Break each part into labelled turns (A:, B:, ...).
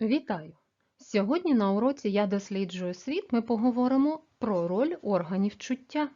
A: Вітаю! Сьогодні на уроці Я досліджую світ ми поговоримо про роль органів чуття.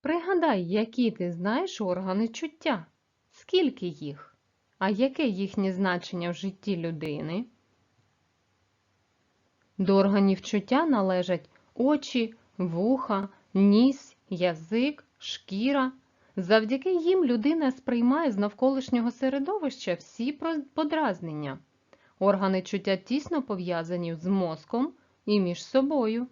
A: Пригадай, які ти знаєш органи чуття. Скільки їх? А яке їхнє значення в житті людини? До органів чуття належать очі, вуха, ніс, язик, шкіра. Завдяки їм людина сприймає з навколишнього середовища всі подразнення. Органи чуття тісно пов'язані з мозком і між собою.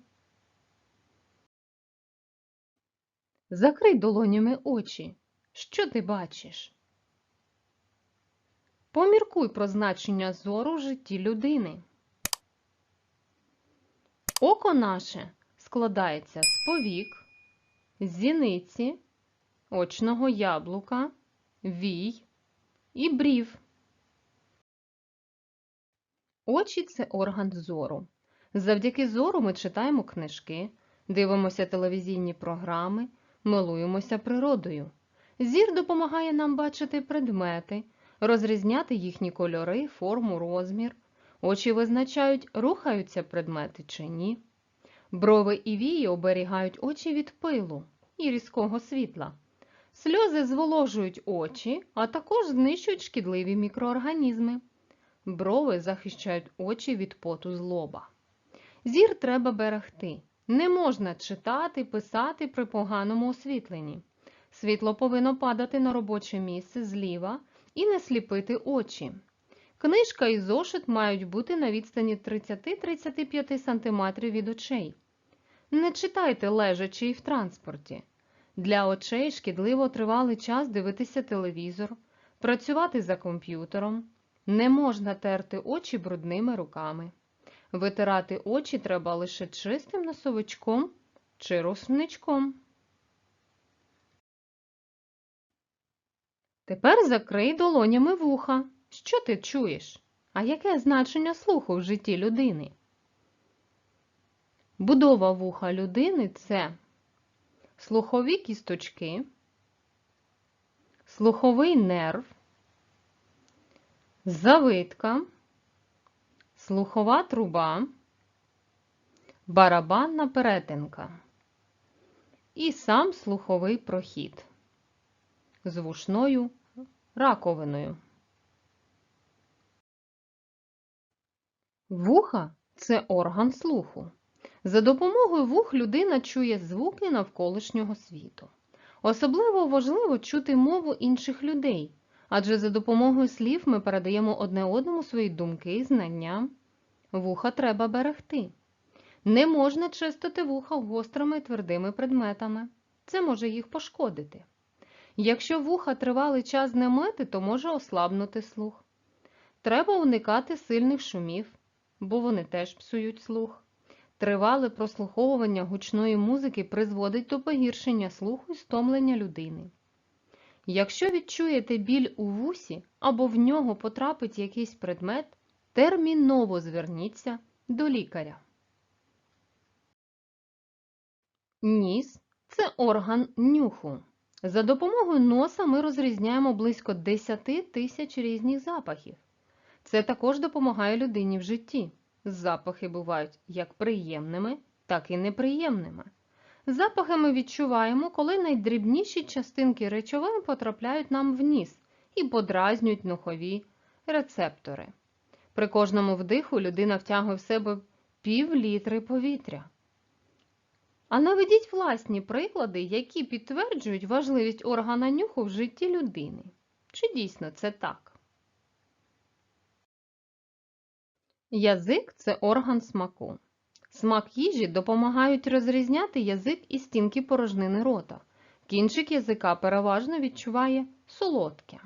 A: Закрий долонями очі. Що ти бачиш? Поміркуй про значення зору в житті людини. Око наше складається з повік, зіниці, очного яблука, вій і брів. Очі це орган зору. Завдяки зору ми читаємо книжки, дивимося телевізійні програми, милуємося природою. Зір допомагає нам бачити предмети, розрізняти їхні кольори, форму, розмір. Очі визначають, рухаються предмети чи ні. Брови і вії оберігають очі від пилу і різкого світла. Сльози зволожують очі, а також знищують шкідливі мікроорганізми. Брови захищають очі від поту з лоба. Зір треба берегти. Не можна читати, писати при поганому освітленні. Світло повинно падати на робоче місце зліва і не сліпити очі. Книжка і зошит мають бути на відстані 30-35 см від очей. Не читайте лежачи і в транспорті. Для очей шкідливо тривалий час дивитися телевізор, працювати за комп'ютером. Не можна терти очі брудними руками. Витирати очі треба лише чистим носовичком чи рушничком. Тепер закрий долонями вуха. Що ти чуєш? А яке значення слуху в житті людини? Будова вуха людини це слухові кісточки, слуховий нерв, завитка, слухова труба, барабанна перетинка і сам слуховий прохід з вушною раковиною. Вуха це орган слуху. За допомогою вух людина чує звуки навколишнього світу. Особливо важливо чути мову інших людей, адже за допомогою слів ми передаємо одне одному свої думки і знання. Вуха треба берегти. Не можна чистити вуха гострими твердими предметами. Це може їх пошкодити. Якщо вуха тривалий час не мити, то може ослабнути слух. Треба уникати сильних шумів, бо вони теж псують слух. Тривале прослуховування гучної музики призводить до погіршення слуху і стомлення людини. Якщо відчуєте біль у вусі або в нього потрапить якийсь предмет, терміново зверніться до лікаря. Ніс це орган нюху. За допомогою носа ми розрізняємо близько 10 тисяч різних запахів. Це також допомагає людині в житті. Запахи бувають як приємними, так і неприємними. Запахи ми відчуваємо, коли найдрібніші частинки речовин потрапляють нам в ніс і подразнюють нухові рецептори. При кожному вдиху людина втягує в себе пів літри повітря. А наведіть власні приклади, які підтверджують важливість органа нюху в житті людини. Чи дійсно це так? Язик це орган смаку. Смак їжі допомагають розрізняти язик і стінки порожнини рота. Кінчик язика переважно відчуває солодке.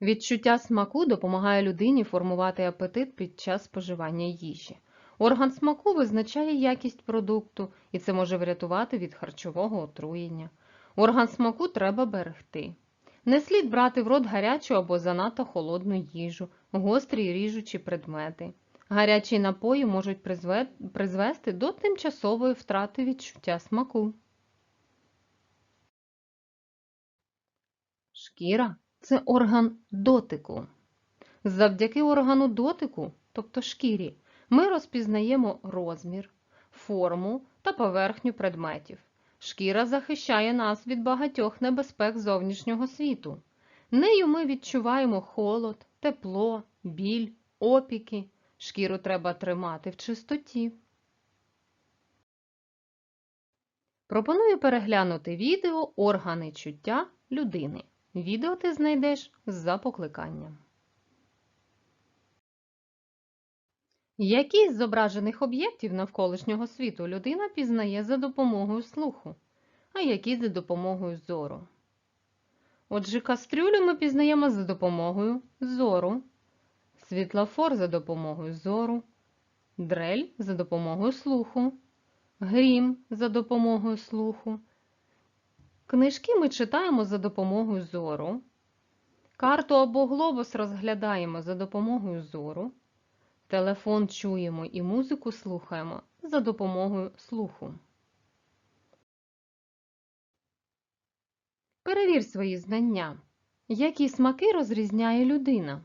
A: Відчуття смаку допомагає людині формувати апетит під час споживання їжі. Орган смаку визначає якість продукту, і це може врятувати від харчового отруєння. Орган смаку треба берегти. Не слід брати в рот гарячу або занадто холодну їжу, гострі і ріжучі предмети. Гарячі напої можуть призвести до тимчасової втрати відчуття смаку. Шкіра це орган дотику. Завдяки органу дотику, тобто шкірі, ми розпізнаємо розмір, форму та поверхню предметів. Шкіра захищає нас від багатьох небезпек зовнішнього світу. Нею ми відчуваємо холод, тепло, біль, опіки. Шкіру треба тримати в чистоті. Пропоную переглянути відео Органи чуття людини. Відео ти знайдеш за покликанням. Які з зображених об'єктів навколишнього світу людина пізнає за допомогою слуху, а які за допомогою зору? Отже, кастрюлю ми пізнаємо за допомогою зору, світлофор за допомогою зору, дрель за допомогою слуху, грім за допомогою слуху. Книжки ми читаємо за допомогою зору, карту або глобус розглядаємо за допомогою зору. Телефон чуємо і музику слухаємо за допомогою слуху. Перевір свої знання. Які смаки розрізняє людина?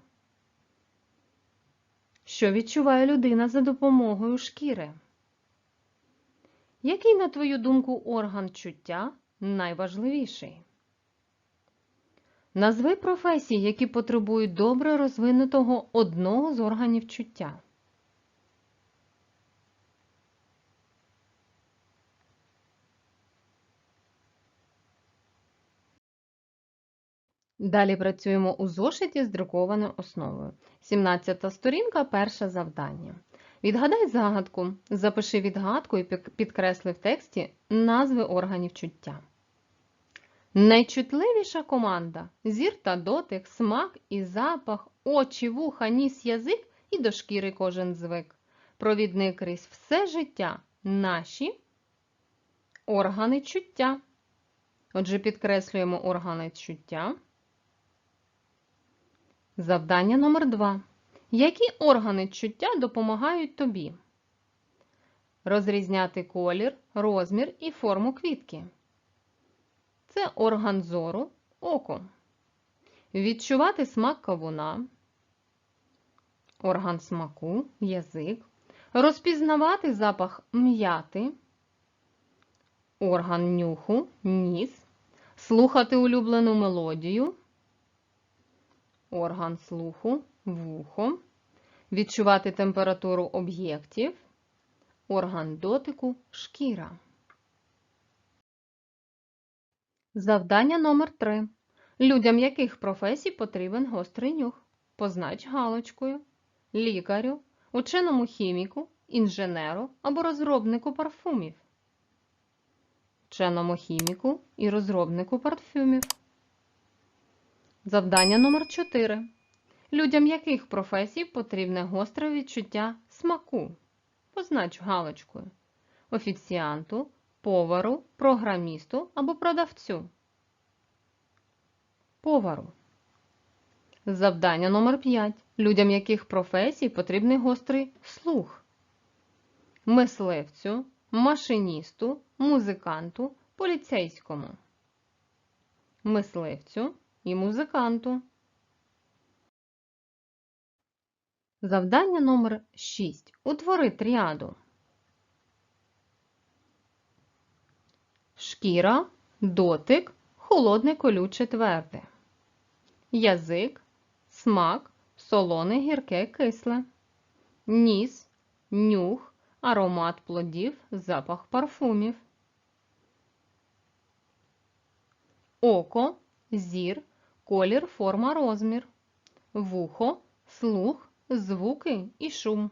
A: Що відчуває людина за допомогою шкіри? Який, на твою думку, орган чуття найважливіший? Назви професії, які потребують добре розвинутого одного з органів чуття. Далі працюємо у зошиті з друкованою основою. 17 сторінка, перше завдання. Відгадай загадку, запиши відгадку і підкресли в тексті назви органів чуття. Найчутливіша команда зір та дотик, смак і запах, очі, вуха, ніс, язик і до шкіри кожен звик. Провідник крізь все життя наші органи чуття. Отже, підкреслюємо органи чуття. Завдання номер 2. Які органи чуття допомагають тобі? Розрізняти колір, розмір і форму квітки. Це орган зору, око. Відчувати смак кавуна, орган смаку, язик. Розпізнавати запах м'яти, орган нюху, ніс. Слухати улюблену мелодію, орган слуху, вухо. Відчувати температуру об'єктів, орган дотику, шкіра. Завдання номер 3. Людям яких професій потрібен гострий нюх? Познач галочкою. Лікарю, ученому хіміку, інженеру або розробнику парфумів. Ученому хіміку і розробнику парфюмів. Завдання номер 4. Людям яких професій потрібне гостре відчуття смаку? Познач галочкою. Офіціанту, повару, програмісту або продавцю. Повару. Завдання номер 5. Людям яких професій потрібний гострий слух. Мисливцю, машиністу, музиканту, поліцейському. Мисливцю і музиканту. Завдання номер 6. Утвори тріаду. Шкіра, дотик, холодне колюче тверде. Язик, смак, солоне гірке кисле. Ніс, нюх, аромат плодів, запах парфумів. Око, зір, колір, форма, розмір. Вухо, слух, звуки і шум.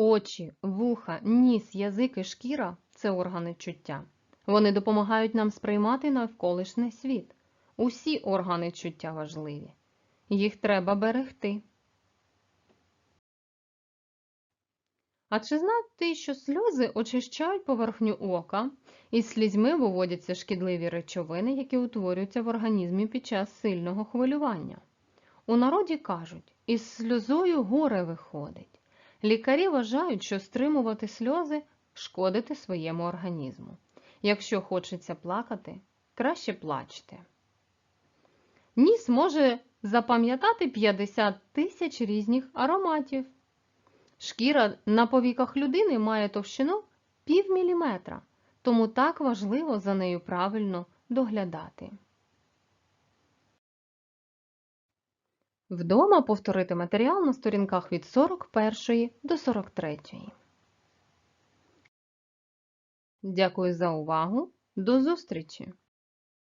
A: Очі, вуха, ніс, язик і шкіра це органи чуття. Вони допомагають нам сприймати навколишній світ. Усі органи чуття важливі. Їх треба берегти. А чи знав ти, що сльози очищають поверхню ока, і слізьми виводяться шкідливі речовини, які утворюються в організмі під час сильного хвилювання? У народі кажуть, із сльозою горе виходить. Лікарі вважають, що стримувати сльози шкодити своєму організму. Якщо хочеться плакати, краще плачте. Ніс може запам'ятати 50 тисяч різних ароматів. Шкіра на повіках людини має товщину пів тому так важливо за нею правильно доглядати. Вдома повторити матеріал на сторінках від 41 до 43. Дякую за увагу. До зустрічі!